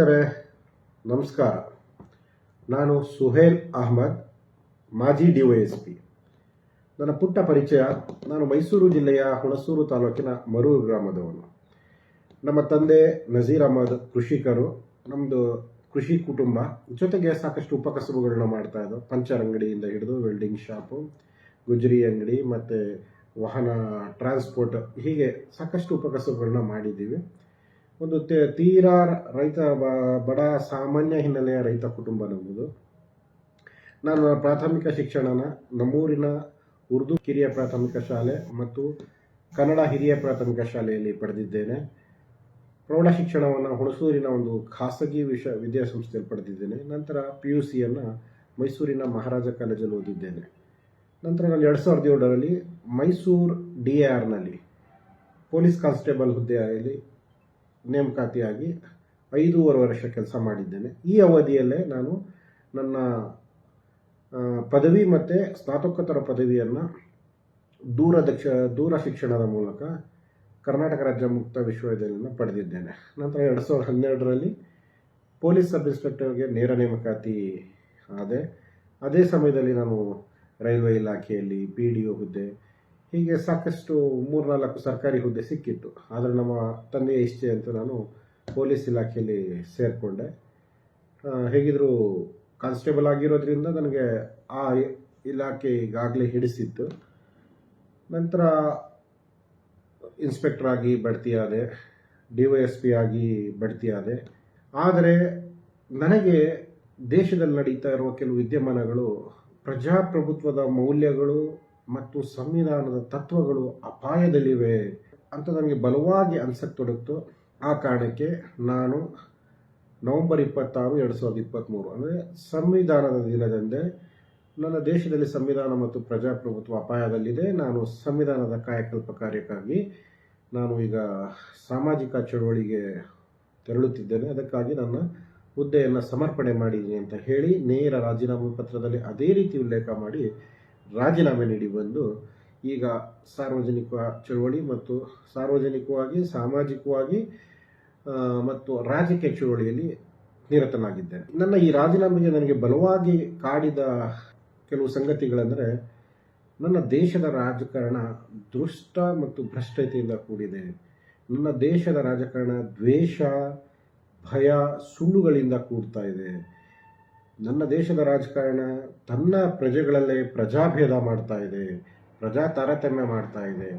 ಸ್ನೇಹಿತರೆ, ನಮಸ್ಕಾರ. ನಾನು ಸುಹೇಲ್ ಅಹಮದ್, ಮಾಜಿ ಡಿ ವೈ ಎಸ್ ಪಿ. ನನ್ನ ಪುಟ್ಟ ಪರಿಚಯ, ನಾನು ಮೈಸೂರು ಜಿಲ್ಲೆಯ ಹುಣಸೂರು ತಾಲೂಕಿನ ಮರೂರು ಗ್ರಾಮದವನು. ನಮ್ಮ ತಂದೆ ನಜೀರ್ ಅಹಮದ್ ಕೃಷಿಕರು. ನಮ್ಮದು ಕೃಷಿ ಕುಟುಂಬ. ಜೊತೆಗೆ ಸಾಕಷ್ಟು ಉಪಕಸಬುಗಳನ್ನ ಮಾಡ್ತಾ ಇದ್ದೋ, ಪಂಚರ್ ಅಂಗಡಿಯಿಂದ ಹಿಡಿದು ವೆಲ್ಡಿಂಗ್ ಶಾಪು, ಗುಜರಿ ಅಂಗಡಿ ಮತ್ತು ವಾಹನ ಟ್ರಾನ್ಸ್ಪೋರ್ಟ್ ಹೀಗೆ ಸಾಕಷ್ಟು ಉಪಕಸಬುಗಳನ್ನ ಮಾಡಿದ್ದೀವಿ. ಒಂದು ತೀರಾ ರೈತ ಬಡ ಸಾಮಾನ್ಯ ಹಿನ್ನೆಲೆಯ ರೈತ ಕುಟುಂಬ ನಮ್ಮದು ನಾನು ಪ್ರಾಥಮಿಕ ಶಿಕ್ಷಣನ ನಮ್ಮೂರಿನ ಉರ್ದು ಕಿರಿಯ ಪ್ರಾಥಮಿಕ ಶಾಲೆ ಮತ್ತು ಕನ್ನಡ ಹಿರಿಯ ಪ್ರಾಥಮಿಕ ಶಾಲೆಯಲ್ಲಿ ಪಡೆದಿದ್ದೇನೆ. ಪ್ರೌಢ ಶಿಕ್ಷಣವನ್ನು ಹುಣಸೂರಿನ ಒಂದು ಖಾಸಗಿ ವಿಶ್ವ ವಿದ್ಯಾಸಂಸ್ಥೆಯಲ್ಲಿ ಪಡೆದಿದ್ದೇನೆ. ನಂತರ ಪಿ ಯು ಸಿಯನ್ನು ಮೈಸೂರಿನ ಮಹಾರಾಜ ಕಾಲೇಜಲ್ಲಿ ಓದಿದ್ದೇನೆ. ನಂತರ ನಾನು ಎರಡು ಸಾವಿರದ ಏಳರಲ್ಲಿ ಮೈಸೂರು ಡಿ ಎ ಆರ್ನಲ್ಲಿ ಪೊಲೀಸ್ ಕಾನ್ಸ್ಟೇಬಲ್ ಹುದ್ದೆಯಲ್ಲಿ ನೇಮಕಾತಿಯಾಗಿ ಐದೂವರೆ ವರ್ಷ ಕೆಲಸ ಮಾಡಿದ್ದೇನೆ. ಈ ಅವಧಿಯಲ್ಲೇ ನಾನು ನನ್ನ ಪದವಿ ಮತ್ತು ಸ್ನಾತಕೋತ್ತರ ಪದವಿಯನ್ನು ದೂರ ದಕ್ಷ ದೂರ ಶಿಕ್ಷಣದ ಮೂಲಕ ಕರ್ನಾಟಕ ರಾಜ್ಯ ಮುಕ್ತ ವಿಶ್ವವಿದ್ಯಾಲಯದಿಂದ ಪಡೆದಿದ್ದೇನೆ. ನಂತರ ಎರಡು ಸಾವಿರದ ಹನ್ನೆರಡರಲ್ಲಿ ಪೊಲೀಸ್ ಸಬ್ ಇನ್ಸ್ಪೆಕ್ಟರ್ಗೆ ನೇರ ನೇಮಕಾತಿ ಆದೆ. ಅದೇ ಸಮಯದಲ್ಲಿ ನಾನು ರೈಲ್ವೆ ಇಲಾಖೆಯಲ್ಲಿ ಪಿ ಡಿ ಒ ಹುದ್ದೆ ಹೀಗೆ ಸಾಕಷ್ಟು ಮೂರ್ನಾಲ್ಕು ಸರ್ಕಾರಿ ಹುದ್ದೆ ಸಿಕ್ಕಿತ್ತು. ಆದರೆ ನಮ್ಮ ತಂದೆಯ ಇಷ್ಟೆ ಅಂತ ನಾನು ಪೊಲೀಸ್ ಇಲಾಖೆಯಲ್ಲಿ ಸೇರಿಕೊಂಡೆ. ಹೇಗಿದ್ರು ಕಾನ್ಸ್ಟೇಬಲ್ ಆಗಿರೋದ್ರಿಂದ ನನಗೆ ಆ ಇಲಾಖೆ ಈಗಾಗಲೇ ಹಿಡಿಸಿತ್ತು. ನಂತರ ಇನ್ಸ್ಪೆಕ್ಟರ್ ಆಗಿ ಬಡ್ತಿಯಾದೆ ಡಿ ವೈ ಎಸ್ ಪಿ ಆಗಿ ಬಡ್ತಿಯಾದೆ ಆದರೆ ನನಗೆ ದೇಶದಲ್ಲಿ ನಡೀತಾ ಇರುವ ಕೆಲವು ವಿದ್ಯಮಾನಗಳು ಪ್ರಜಾಪ್ರಭುತ್ವದ ಮೌಲ್ಯಗಳು ಮತ್ತು ಸಂವಿಧಾನದ ತತ್ವಗಳು ಅಪಾಯದಲ್ಲಿವೆ ಅಂತ ನನಗೆ ಬಲವಾಗಿ ಅನ್ಸಕ್ಕೆ ಆ ಕಾರಣಕ್ಕೆ ನಾನು ನವೆಂಬರ್ ಇಪ್ಪತ್ತಾರು, ಎರಡು ಸಾವಿರದ ಇಪ್ಪತ್ತ್ಮೂರು ಅಂದರೆ ಸಂವಿಧಾನದ ದಿನದಂದೇ ನನ್ನ ದೇಶದಲ್ಲಿ ಸಂವಿಧಾನ ಮತ್ತು ಪ್ರಜಾಪ್ರಭುತ್ವ ಅಪಾಯದಲ್ಲಿದೆ. ನಾನು ಸಂವಿಧಾನದ ಕಾಯಕಲ್ಪ ಕಾರ್ಯಕ್ಕಾಗಿ ನಾನು ಈಗ ಸಾಮಾಜಿಕ ಚಳವಳಿಗೆ ತೆರಳುತ್ತಿದ್ದೇನೆ. ಅದಕ್ಕಾಗಿ ನನ್ನ ಹುದ್ದೆಯನ್ನು ಸಮರ್ಪಣೆ ಮಾಡಿದ್ದೀನಿ ಅಂತ ಹೇಳಿ ನೇರ ರಾಜೀನಾಮೆ ಪತ್ರದಲ್ಲಿ ಅದೇ ರೀತಿ ಉಲ್ಲೇಖ ಮಾಡಿ ರಾಜೀನಾಮೆ ನೀಡಿ ಬಂದು ಈಗ ಸಾರ್ವಜನಿಕ ಚಳುವಳಿ ಮತ್ತು ಸಾರ್ವಜನಿಕವಾಗಿ, ಸಾಮಾಜಿಕವಾಗಿ ಮತ್ತು ರಾಜಕೀಯ ಚಳುವಳಿಯಲ್ಲಿ ನಿರತನಾಗಿದ್ದೇನೆ. ನನ್ನ ಈ ರಾಜೀನಾಮೆಗೆ ನನಗೆ ಬಲವಾಗಿ ಕಾಡಿದ ಕೆಲವು ಸಂಗತಿಗಳೆಂದರೆ, ನನ್ನ ದೇಶದ ರಾಜಕಾರಣ ದುಷ್ಟ ಮತ್ತು ಭ್ರಷ್ಟತೆಯಿಂದ ಕೂಡಿದೆ. ನನ್ನ ದೇಶದ ರಾಜಕಾರಣ ದ್ವೇಷ, ಭಯ, ಸುಳ್ಳುಗಳಿಂದ ಕೂಡ್ತಾ ಇದೆ. ನನ್ನ ದೇಶದ ರಾಜಕಾರಣ ತನ್ನ ಪ್ರಜೆಗಳಲ್ಲೇ ಪ್ರಜಾಭೇದ ಮಾಡ್ತಾ ಇದೆ, ಪ್ರಜಾ ತಾರತಮ್ಯ ಮಾಡ್ತಾ ಇದೆ.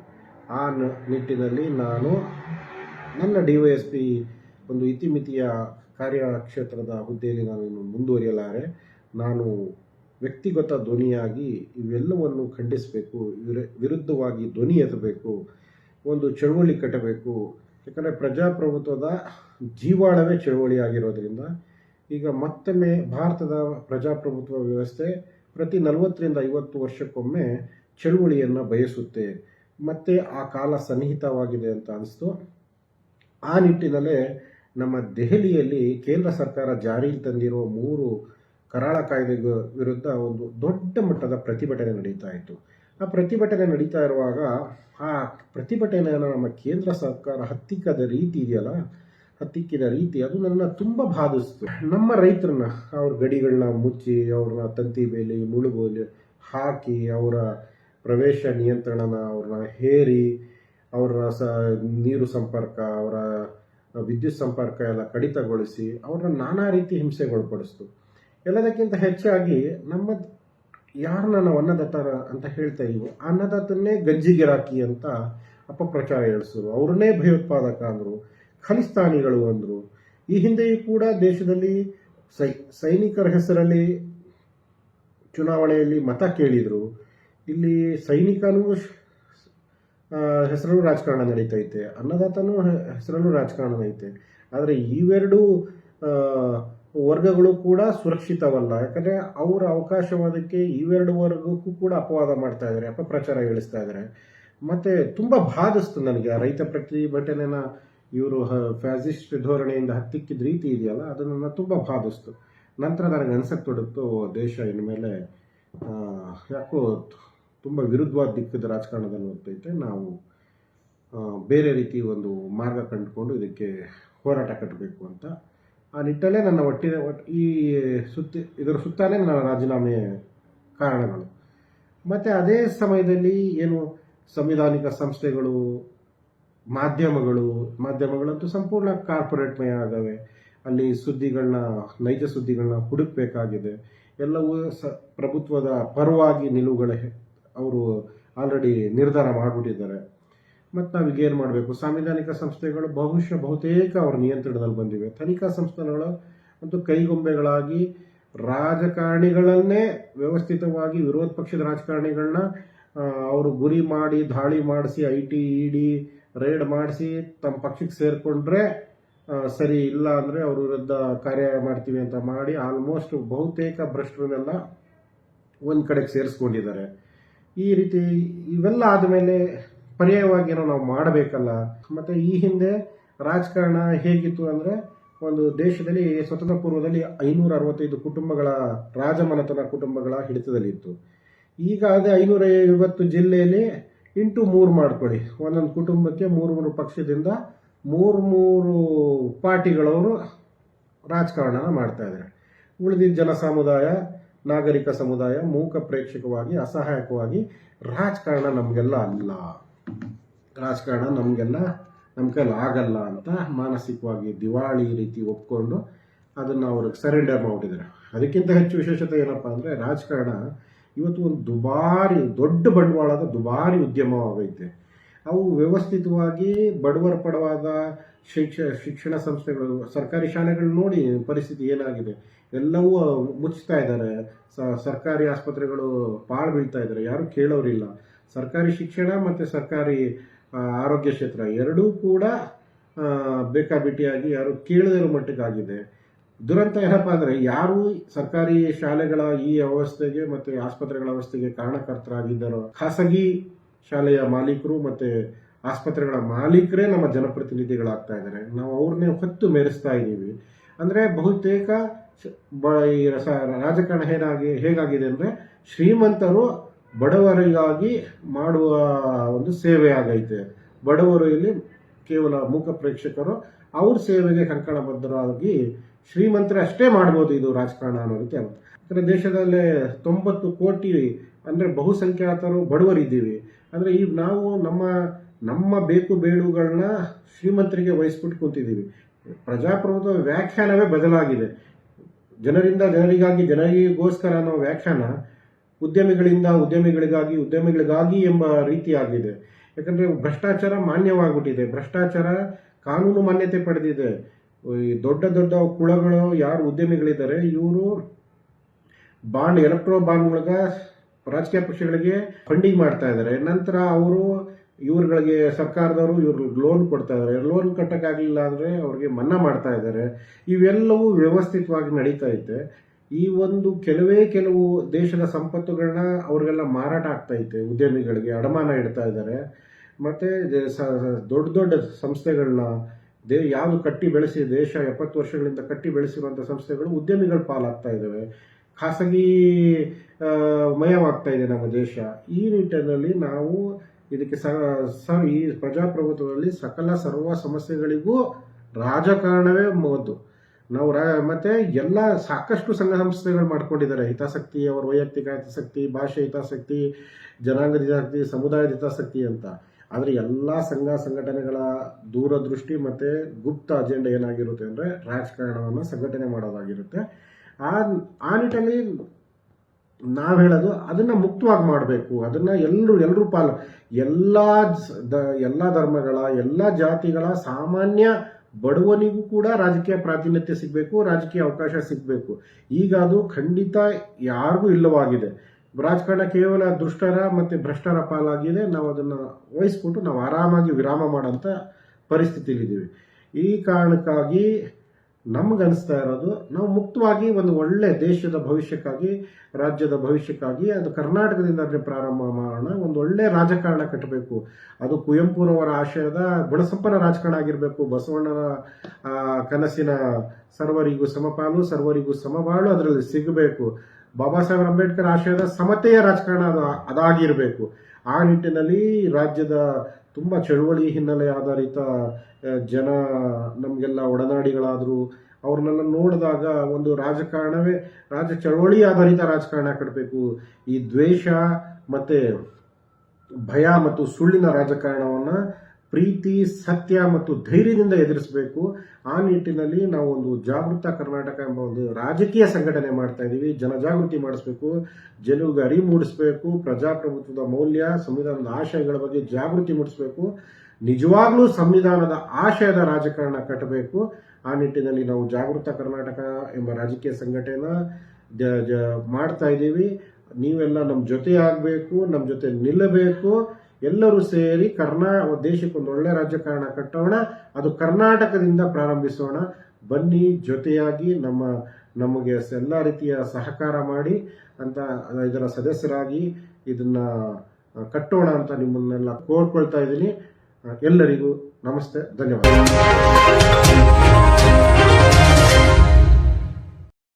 ಆ ನಿಟ್ಟಿನಲ್ಲಿ ನಾನು ನನ್ನ ಡಿ ವೈ ಎಸ್ ಪಿ ಒಂದು ಇತಿಮಿತಿಯ ಕಾರ್ಯಕ್ಷೇತ್ರದ ಹುದ್ದೆಯಲ್ಲಿ ನಾನು ಇನ್ನು ಮುಂದುವರಿಯಲಾರೆ. ನಾನು ವ್ಯಕ್ತಿಗತ ಧ್ವನಿಯಾಗಿ ಇವೆಲ್ಲವನ್ನು ಖಂಡಿಸಬೇಕು ವಿರುದ್ಧವಾಗಿ ಧ್ವನಿ ಎತ್ತಬೇಕು, ಒಂದು ಚಳುವಳಿ ಕಟ್ಟಬೇಕು. ಯಾಕಂದರೆ ಪ್ರಜಾಪ್ರಭುತ್ವದ ಜೀವಾಳವೇ ಚಳುವಳಿ ಆಗಿರೋದ್ರಿಂದ ಈಗ ಮತ್ತೊಮ್ಮೆ ಭಾರತದ ಪ್ರಜಾಪ್ರಭುತ್ವ ವ್ಯವಸ್ಥೆ ಪ್ರತಿ ನಲವತ್ತರಿಂದ ಐವತ್ತು ವರ್ಷಕ್ಕೊಮ್ಮೆ ಚಳುವಳಿಯನ್ನು ಬಯಸುತ್ತೆ. ಮತ್ತೆ ಆ ಕಾಲ ಸನ್ನಿಹಿತವಾಗಿದೆ ಅಂತ ಅನಿಸ್ತು. ಆ ನಿಟ್ಟಿನಲ್ಲೇ ನಮ್ಮ ದೆಹಲಿಯಲ್ಲಿ ಕೇಂದ್ರ ಸರ್ಕಾರ ಜಾರಿಗೆ ತಂದಿರುವ ಮೂರು ಕರಾಳ ಕಾಯ್ದೆ ವಿರುದ್ಧ ಒಂದು ದೊಡ್ಡ ಮಟ್ಟದ ಪ್ರತಿಭಟನೆ ನಡೀತಾ ಇತ್ತು. ಆ ಪ್ರತಿಭಟನೆ ನಡೀತಾ ಇರುವಾಗ ಆ ಪ್ರತಿಭಟನೆಯನ್ನು ನಮ್ಮ ಕೇಂದ್ರ ಸರ್ಕಾರ ಹತ್ತಿಕ್ಕದ ರೀತಿ ಇದೆಯಲ್ಲ? ಹತ್ತಿಕ್ಕಿದ ರೀತಿ ಅದು ನನ್ನ ತುಂಬ ಬಾಧಿಸ್ತು ನಮ್ಮ ರೈತರನ್ನ, ಅವ್ರ ಗಡಿಗಳನ್ನ ಮುಚ್ಚಿ, ಅವ್ರನ್ನ ತಂತಿ ಬೇಲಿ ಮುಳುಗೋಲಿ ಹಾಕಿ, ಅವರ ಪ್ರವೇಶ ನಿಯಂತ್ರಣನ ಅವ್ರನ್ನ ಹೇರಿ, ಅವರ ಸ, ನೀರು ಸಂಪರ್ಕ, ಅವರ ವಿದ್ಯುತ್ ಸಂಪರ್ಕ ಎಲ್ಲ ಕಡಿತಗೊಳಿಸಿ ಅವ್ರನ್ನ ನಾನಾ ರೀತಿ ಹಿಂಸೆಗೊಳಪಡಿಸ್ತು ಎಲ್ಲದಕ್ಕಿಂತ ಹೆಚ್ಚಾಗಿ ನಮ್ಮ ಯಾರು ನಾವು ಅನ್ನದಾತರ ಅಂತ ಹೇಳ್ತಾ ಇದೀವೋ ಆ ಅನ್ನದಾತನ್ನೇ ಗಂಜಿಗಿರಾಕಿ ಅಂತ ಅಪಪ್ರಚಾರ ಹೇಳಿಸಿದ್ರು ಅವ್ರನ್ನೇ ಭಯೋತ್ಪಾದಕ ಅಂದರು. ಖಲಿಸ್ತಾನಿಗಳು ಅಂದರು. ಈ ಹಿಂದೆಯೂ ಕೂಡ ದೇಶದಲ್ಲಿ ಸೈ, ಸೈನಿಕರ ಹೆಸರಲ್ಲಿ ಚುನಾವಣೆಯಲ್ಲಿ ಮತ ಕೇಳಿದರು. ಇಲ್ಲಿ ಸೈನಿಕನೂ ಹೆಸರಲ್ಲೂ ರಾಜಕಾರಣ ನಡೀತೈತೆ. ಅನ್ನದಾತನೂ ಹೆಸರಲ್ಲೂ ರಾಜಕಾರಣ ನಡೀತೆ. ಆದರೆ ಇವೆರಡೂ ವರ್ಗಗಳು ಕೂಡ ಸುರಕ್ಷಿತವಲ್ಲ. ಯಾಕಂದರೆ ಅವರ ಅವಕಾಶವಾದಕ್ಕೆ ಇವೆರಡು ವರ್ಗಕ್ಕೂ ಕೂಡ ಅಪವಾದ ಮಾಡ್ತಾ ಇದ್ದಾರೆ ಅಪಪ್ರಚಾರ ಹೇಳಿಸ್ತಾ ಇದ್ದಾರೆ ಮತ್ತು ತುಂಬ ಬಾಧಿಸ್ತು ನನಗೆ ರೈತ ಪ್ರತಿಭಟನೆನ ಇವರು ಫ್ಯಾಸಿಸ್ಟ್ ಧೋರಣೆಯಿಂದ ಹತ್ತಿಕ್ಕಿದ ರೀತಿ ಇದೆಯಲ್ಲ, ಅದನ್ನು ನಾನು ತುಂಬ ಬಾಧಿಸ್ತು. ನಂತರ ನನಗೆ ಅನ್ಸಕ್ಕೆ ತೊಡಗಿತು ದೇಶ ಇನ್ಮೇಲೆ ಯಾಕೋ ತುಂಬ ವಿರುದ್ಧವಾದ ದಿಕ್ಕದ ರಾಜಕಾರಣದಲ್ಲಿ ಹೋಗ್ತೈತೆ. ನಾವು ಬೇರೆ ರೀತಿ ಒಂದು ಮಾರ್ಗ ಕಂಡುಕೊಂಡು ಇದಕ್ಕೆ ಹೋರಾಟ ಕಟ್ಟಬೇಕು ಅಂತ. ಆ ನಿಟ್ಟಲ್ಲೇ ನನ್ನ ಒಟ್ಟಿನ ಒಟ್ಟು ಈ ಸುತ್ತಿ, ಇದರ ಸುತ್ತಾನೇ ನನ್ನ ರಾಜೀನಾಮೆ ಕಾರಣಗಳು. ಮತ್ತು ಅದೇ ಸಮಯದಲ್ಲಿ ಏನು ಸಂವಿಧಾನಿಕ ಸಂಸ್ಥೆಗಳು ಮಾಧ್ಯಮಗಳು, ಮಾಧ್ಯಮಗಳಂತೂ ಸಂಪೂರ್ಣ ಕಾರ್ಪೊರೇಟ್ ಮಯ ಆಗವೆ. ಅಲ್ಲಿ ಸುದ್ದಿಗಳನ್ನ ನೈಜ ಸುದ್ದಿಗಳನ್ನ ಹುಡುಕಬೇಕಾಗಿದೆ. ಎಲ್ಲವೂ ಸ, ಪ್ರಭುತ್ವದ ಪರವಾಗಿ ನಿಲುವುಗಳ ಅವರು ಆಲ್ರೆಡಿ ನಿರ್ಧಾರ ಮಾಡಿಬಿಟ್ಟಿದ್ದಾರೆ. ಮತ್ತು ನಾವೀಗ ಏನು ಮಾಡಬೇಕು? ಸಾಂವಿಧಾನಿಕ ಸಂಸ್ಥೆಗಳು ಬಹುಶಃ ಬಹುತೇಕ ಅವ್ರ ನಿಯಂತ್ರಣದಲ್ಲಿ ಬಂದಿವೆ. ತನಿಖಾ ಸಂಸ್ಥೆಗಳು ಅಂತೂ ಕೈಗೊಂಬೆಗಳಾಗಿ ರಾಜಕಾರಣಿಗಳನ್ನೇ ವ್ಯವಸ್ಥಿತವಾಗಿ ವಿರೋಧ ಪಕ್ಷದ ರಾಜಕಾರಣಿಗಳನ್ನ ಅವರು ಗುರಿ ಮಾಡಿ, ದಾಳಿ ಮಾಡಿಸಿ, I T, E D raid ಮಾಡಿಸಿ ತಮ್ಮ ಪಕ್ಷಕ್ಕೆ ಸೇರಿಕೊಂಡ್ರೆ ಸರಿ ಇಲ್ಲ ಅಂದರೆ ಅವ್ರ ವಿರುದ್ಧ ಕಾರ್ಯ ಮಾಡ್ತೀವಿ ಅಂತ ಮಾಡಿ ಆಲ್ಮೋಸ್ಟ್ ಬಹುತೇಕ ಭ್ರಷ್ಟರನ್ನೆಲ್ಲ ಒಂದು ಕಡೆಗೆ ಸೇರಿಸ್ಕೊಂಡಿದ್ದಾರೆ. ಈ ರೀತಿ ಇವೆಲ್ಲ ಆದಮೇಲೆ ಪರ್ಯಾಯವಾಗಿ ಏನೋ ನಾವು ಮಾಡಬೇಕಲ್ಲ. ಮತ್ತು ಈ ಹಿಂದೆ ರಾಜಕಾರಣ ಹೇಗಿತ್ತು ಅಂದರೆ ಒಂದು ದೇಶದಲ್ಲಿ ಸ್ವತಂತ್ರ ಪೂರ್ವದಲ್ಲಿ ಐನೂರ ಅರವತ್ತೈದು ಕುಟುಂಬಗಳ ರಾಜಮನೆತನ ಕುಟುಂಬಗಳ ಹಿಡಿತದಲ್ಲಿತ್ತು. ಈಗ ಅದೇ ಐನೂರ ಐವತ್ತು ಜಿಲ್ಲೆಯಲ್ಲಿ ಇಂಟು ಮೂರು ಮಾಡ್ಕೊಳ್ಳಿ. ಒಂದೊಂದು ಕುಟುಂಬಕ್ಕೆ ಮೂರು ಮೂರು ಪಕ್ಷದಿಂದ ಮೂರು ಮೂರು ಪಾರ್ಟಿಗಳವರು ರಾಜಕಾರಣನ ಮಾಡ್ತಾ ಇದ್ದಾರೆ. ಉಳಿದಿದ್ದ ಜನ ಸಮುದಾಯ, ನಾಗರಿಕ ಸಮುದಾಯ ಮೂಕ ಪ್ರೇಕ್ಷಕವಾಗಿ, ಅಸಹಾಯಕವಾಗಿ ರಾಜಕಾರಣ ನಮಗೆಲ್ಲ ಅಲ್ಲ. ರಾಜಕಾರಣ ನಮಗೆಲ್ಲ ನಮ್ಮ ಕೈಲಿ ಆಗಲ್ಲ ಅಂತ ಮಾನಸಿಕವಾಗಿ ದಿವಾಳಿ ರೀತಿ ಒಪ್ಕೊಂಡು ಅದನ್ನು ಅವ್ರಿಗೆ ಸರೆಂಡರ್ ಮಾಡಿಬಿಟ್ಟಿದ್ದಾರೆ. ಅದಕ್ಕಿಂತ ಹೆಚ್ಚು ವಿಶೇಷತೆ ಏನಪ್ಪ ಅಂದರೆ ರಾಜಕಾರಣ ಇವತ್ತು ಒಂದು ದುಬಾರಿ, ದೊಡ್ಡ ಬಂಡವಾಳದ ದುಬಾರಿ ಉದ್ಯಮವಾಗೈತೆ. ಅವು ವ್ಯವಸ್ಥಿತವಾಗಿ ಬಡವರ ಪಡವಾದ ಶಿಕ್ಷ, ಶಿಕ್ಷಣ ಸಂಸ್ಥೆಗಳು, ಸರ್ಕಾರಿ ಶಾಲೆಗಳು ನೋಡಿ ಪರಿಸ್ಥಿತಿ ಏನಾಗಿದೆ. ಎಲ್ಲವೂ ಮುಚ್ತಾ ಇದ್ದಾರೆ. ಸರ್ಕಾರಿ ಆಸ್ಪತ್ರೆಗಳು ಪಾಳು ಬೀಳ್ತಾ ಇದ್ದಾರೆ. ಯಾರು ಕೇಳೋರಿಲ್ಲ. ಸರ್ಕಾರಿ ಶಿಕ್ಷಣ ಮತ್ತು ಸರ್ಕಾರಿ ಆರೋಗ್ಯ ಕ್ಷೇತ್ರ ಎರಡೂ ಕೂಡ ಬೇಕಾಬಿಟ್ಟಿಯಾಗಿ ಯಾರು ಕೇಳದಿರೋ ಮಟ್ಟಕ್ಕಾಗಿದೆ. ದುರಂತ ಏನಪ್ಪ ಅಂದರೆ ಯಾರು ಸರ್ಕಾರಿ ಶಾಲೆಗಳ ಈ ಅವಸ್ಥೆಗೆ ಮತ್ತು ಆಸ್ಪತ್ರೆಗಳ ಅವಸ್ಥೆಗೆ ಕಾರಣಕರ್ತರಾಗಿದ್ದಾರೋ, ಖಾಸಗಿ ಶಾಲೆಯ ಮಾಲೀಕರು ಮತ್ತು ಆಸ್ಪತ್ರೆಗಳ ಮಾಲೀಕರೇ ನಮ್ಮ ಜನಪ್ರತಿನಿಧಿಗಳಾಗ್ತಾ ಇದ್ದಾರೆ. ನಾವು ಅವ್ರನ್ನೇ ಹೊತ್ತು ಮೆರೆಸ್ತಾ ಇದ್ದೀವಿ. ಅಂದರೆ ಬಹುತೇಕ ಈ ರಸ, ರಾಜಕಾರಣ ಏನಾಗಿ ಹೇಗಾಗಿದೆ ಅಂದರೆ ಶ್ರೀಮಂತರು ಬಡವರಿಗಾಗಿ ಮಾಡುವ ಒಂದು ಸೇವೆ ಆಗೈತೆ. ಬಡವರು ಇಲ್ಲಿ ಕೇವಲ ಮೂಕ ಪ್ರೇಕ್ಷಕರು ಅವ್ರ ಸೇವೆಗೆ ಕಂಕಣಬದ್ಧರಾಗಿ ಶ್ರೀಮಂತರೇ ಅಷ್ಟೇ ಮಾಡ್ಬೋದು ಇದು ರಾಜಕಾರಣ ಅನ್ನೋದಕ್ಕೆ ಆಗುತ್ತೆ. ಯಾಕಂದರೆ ದೇಶದಲ್ಲೇ ತೊಂಬತ್ತು ಕೋಟಿ ಅಂದರೆ ಬಹುಸಂಖ್ಯಾತರು ಬಡವರಿದ್ದೀವಿ. ಅಂದರೆ ಈಗ ನಾವು ನಮ್ಮ ನಮ್ಮ ಬೇಕು ಬೇಡುಗಳನ್ನ ಶ್ರೀಮಂತರಿಗೆ ವಹಿಸ್ಬಿಟ್ಟು ಕೂತಿದ್ದೀವಿ. ಪ್ರಜಾಪ್ರಭುತ್ವ ವ್ಯಾಖ್ಯಾನವೇ ಬದಲಾಗಿದೆ. ಜನರಿಂದ ಜನರಿಗಾಗಿ ಜನರಿಗೋಸ್ಕರ ಅನ್ನೋ ವ್ಯಾಖ್ಯಾನ ಉದ್ಯಮಿಗಳಿಂದ ಉದ್ಯಮಿಗಳಿಗಾಗಿ ಉದ್ಯಮಿಗಳಿಗಾಗಿ ಎಂಬ ರೀತಿಯಾಗಿದೆ. ಯಾಕಂದರೆ ಭ್ರಷ್ಟಾಚಾರ ಮಾನ್ಯವಾಗ್ಬಿಟ್ಟಿದೆ. ಭ್ರಷ್ಟಾಚಾರ ಕಾನೂನು ಮಾನ್ಯತೆ ಪಡೆದಿದೆ. ಈ ದೊಡ್ಡ ದೊಡ್ಡ ಕುಳಗಳು, ಯಾರು ಉದ್ಯಮಿಗಳಿದ್ದಾರೆ, ಇವರು ಬಾಂಡ್, ಎಲೆಕ್ಟ್ರೋ ಮೂಲಕ ರಾಜಕೀಯ ಪಕ್ಷಗಳಿಗೆ ಫಂಡಿಂಗ್ ಮಾಡ್ತಾ ಇದ್ದಾರೆ. ನಂತರ ಅವರು ಇವ್ರುಗಳಿಗೆ ಸರ್ಕಾರದವರು ಇವ್ರಿಗೆ ಲೋನ್ ಕೊಡ್ತಾ ಇದ್ದಾರೆ. ಲೋನ್ ಕಟ್ಟಕ್ಕಾಗಲಿಲ್ಲ ಅಂದರೆ ಅವ್ರಿಗೆ ಮನ್ನಾ ಮಾಡ್ತಾ ಇದ್ದಾರೆ. ಇವೆಲ್ಲವೂ ವ್ಯವಸ್ಥಿತವಾಗಿ ನಡೀತಾ ಐತೆ. ಈ ಒಂದು ಕೆಲವೇ ಕೆಲವು ದೇಶದ ಸಂಪತ್ತುಗಳನ್ನ ಅವ್ರಿಗೆಲ್ಲ ಮಾರಾಟ ಆಗ್ತಾ ಐತೆ, ಉದ್ಯಮಿಗಳಿಗೆ ಅಡಮಾನ ಇಡ್ತಾ ಇದ್ದಾರೆ. ಮತ್ತು ದೊಡ್ಡ ದೊಡ್ಡ ಸಂಸ್ಥೆಗಳನ್ನ ದೇ ಯಾವುದು ಕಟ್ಟಿ ಬೆಳೆಸಿ, ದೇಶ ಎಪ್ಪತ್ತು ವರ್ಷಗಳಿಂದ ಕಟ್ಟಿ ಬೆಳೆಸಿರುವಂಥ ಸಂಸ್ಥೆಗಳು ಉದ್ಯಮಿಗಳ ಪಾಲಾಗ್ತಾ ಇದ್ದಾವೆ. ಖಾಸಗಿ ಮಯವಾಗ್ತಾ ಇದೆ ನಮ್ಮ ದೇಶ. ಈ ನಿಟ್ಟಿನಲ್ಲಿ ನಾವು ಇದಕ್ಕೆ ಸ, ಈ ಪ್ರಜಾಪ್ರಭುತ್ವದಲ್ಲಿ ಸಕಲ ಸರ್ವ ಸಮಸ್ಯೆಗಳಿಗೂ ರಾಜಕಾರಣವೇ ಮೊದ್ದು. ನಾವು ರಾ, ಮತ್ತು ಎಲ್ಲ ಸಾಕಷ್ಟು ಸಂಘ ಸಂಸ್ಥೆಗಳು ಮಾಡ್ಕೊಂಡಿದ್ದಾರೆ. ಹಿತಾಸಕ್ತಿ, ಅವರ ವೈಯಕ್ತಿಕ ಹಿತಾಸಕ್ತಿ, ಭಾಷೆ ಹಿತಾಸಕ್ತಿ, ಜನಾಂಗದ ಹಿತಾಸಕ್ತಿ, ಸಮುದಾಯದ ಹಿತಾಸಕ್ತಿ ಅಂತ. ಆದರೆ ಎಲ್ಲ ಸಂಘ ಸಂಘಟನೆಗಳ ದೂರದೃಷ್ಟಿ ಮತ್ತು ಗುಪ್ತ ಅಜೆಂಡ ಏನಾಗಿರುತ್ತೆ ಅಂದರೆ ರಾಜಕಾರಣವನ್ನು ಸಂಘಟನೆ ಮಾಡೋದಾಗಿರುತ್ತೆ. ಆ ಆ ನಿಟ್ಟಲ್ಲಿ ನಾವು ಹೇಳೋದು ಅದನ್ನು ಮುಕ್ತವಾಗಿ ಮಾಡಬೇಕು. ಅದನ್ನು ಎಲ್ಲರೂ ಎಲ್ಲರೂ ಪಾಲು, ಎಲ್ಲ ದ, ಎಲ್ಲ ಧರ್ಮಗಳ, ಎಲ್ಲ ಜಾತಿಗಳ ಸಾಮಾನ್ಯ ಬಡವನಿಗೂ ಕೂಡ ರಾಜಕೀಯ ಪ್ರಾತಿನಿಧ್ಯ ಸಿಗಬೇಕು, ರಾಜಕೀಯ ಅವಕಾಶ ಸಿಗಬೇಕು. ಈಗ ಅದು ಖಂಡಿತ ಯಾರಿಗೂ ಇಲ್ಲವಾಗಿದೆ. ರಾಜಕಾರಣ ಕೇವಲ ದುಷ್ಟರ ಮತ್ತು ಭ್ರಷ್ಟರ ಪಾಲಾಗಿದೆ. ನಾವು ಅದನ್ನು ವಹಿಸ್ಬಿಟ್ಟು ನಾವು ಆರಾಮಾಗಿ ವಿರಾಮ ಮಾಡೋಂಥ ಪರಿಸ್ಥಿತಿಯಲ್ಲಿದ್ದೀವಿ. ಈ ಕಾರಣಕ್ಕಾಗಿ ನಮಗನ್ನಿಸ್ತಾ ಇರೋದು, ನಾವು ಮುಕ್ತವಾಗಿ ಒಂದು ಒಳ್ಳೆ ದೇಶದ ಭವಿಷ್ಯಕ್ಕಾಗಿ, ರಾಜ್ಯದ ಭವಿಷ್ಯಕ್ಕಾಗಿ, ಅದು ಕರ್ನಾಟಕದಿಂದ ಪ್ರಾರಂಭ ಮಾಡೋಣ, ಒಂದು ಒಳ್ಳೆ ರಾಜಕಾರಣ ಕಟ್ಟಬೇಕು. ಅದು ಕುವೆಂಪುರವರ ಆಶಯದ ಗುಣಸಂಪನ್ನ ರಾಜಕಾರಣ ಆಗಿರಬೇಕು. ಬಸವಣ್ಣನ ಕನಸಿನ ಸರ್ವರಿಗೂ ಸಮಪಾಲು, ಸರ್ವರಿಗೂ ಸಮಬಾಳು ಅದರಲ್ಲಿ ಸಿಗಬೇಕು. ಬಾಬಾ ಸಾಹೇಬ್ ಅಂಬೇಡ್ಕರ್ ಆಶಯದ ಸಮತೆಯ ರಾಜಕಾರಣ ಅದು ಅದಾಗಿರಬೇಕು. ಆ ನಿಟ್ಟಿನಲ್ಲಿ ರಾಜ್ಯದ ತುಂಬ ಚಳುವಳಿ ಹಿನ್ನೆಲೆ ಆಧಾರಿತ ಜನ ನಮಗೆಲ್ಲ ಒಡನಾಡಿಗಳಾದರು, ಅವ್ರನ್ನೆಲ್ಲ ನೋಡಿದಾಗ ಒಂದು ರಾಜಕಾರಣವೇ, ರಾಜ ಚಳುವಳಿ ಆಧಾರಿತ ರಾಜಕಾರಣ ಕಟ್ಟಬೇಕು ಈ ದ್ವೇಷ ಮತ್ತು ಭಯ ಮತ್ತು ಸುಳ್ಳಿನ ರಾಜಕಾರಣವನ್ನು ಪ್ರೀತಿ, ಸತ್ಯ ಮತ್ತು ಧೈರ್ಯದಿಂದ ಎದುರಿಸಬೇಕು. ಆ ನಿಟ್ಟಿನಲ್ಲಿ ನಾವು ಒಂದು ಜಾಗೃತ ಕರ್ನಾಟಕ ಎಂಬ ಒಂದು ರಾಜಕೀಯ ಸಂಘಟನೆ ಮಾಡ್ತಾ ಇದ್ದೀವಿ ಜನಜಾಗೃತಿ ಮಾಡಿಸ್ಬೇಕು. ಜನರಿಗೆ ಅರಿವು ಮೂಡಿಸಬೇಕು. ಪ್ರಜಾಪ್ರಭುತ್ವದ ಮೌಲ್ಯ, ಸಂವಿಧಾನದ ಆಶಯಗಳ ಬಗ್ಗೆ ಜಾಗೃತಿ ಮೂಡಿಸಬೇಕು. ನಿಜವಾಗ್ಲೂ ಸಂವಿಧಾನದ ಆಶಯದ ರಾಜಕಾರಣ ಕಟ್ಟಬೇಕು. ಆ ನಿಟ್ಟಿನಲ್ಲಿ ನಾವು ಜಾಗೃತ ಕರ್ನಾಟಕ ಎಂಬ ರಾಜಕೀಯ ಸಂಘಟನೆ ಮಾಡ್ತಾ ಇದ್ದೀವಿ ನೀವೆಲ್ಲ ನಮ್ಮ ಜೊತೆ ಆಗಬೇಕು, ನಮ್ಮ ಜೊತೆ ನಿಲ್ಲಬೇಕು. ಎಲ್ಲರೂ ಸೇರಿ ಕರ್ನಾ ದೇಶಕ್ಕೊಂದು ಒಳ್ಳೆ ರಾಜಕಾರಣ ಕಟ್ಟೋಣ, ಅದು ಕರ್ನಾಟಕದಿಂದ ಪ್ರಾರಂಭಿಸೋಣ. ಬನ್ನಿ, ಜೊತೆಯಾಗಿ ನಮ್ಮ, ನಮಗೆ ಎಲ್ಲ ರೀತಿಯ ಸಹಕಾರ ಮಾಡಿ ಅಂತ, ಇದರ ಸದಸ್ಯರಾಗಿ ಇದನ್ನ ಕಟ್ಟೋಣ ಅಂತ ನಿಮ್ಮನ್ನೆಲ್ಲ ಕೋರ್ಕೊಳ್ತಾ ಇದ್ದೀನಿ. ಎಲ್ಲರಿಗೂ ನಮಸ್ತೆ, ಧನ್ಯವಾದ.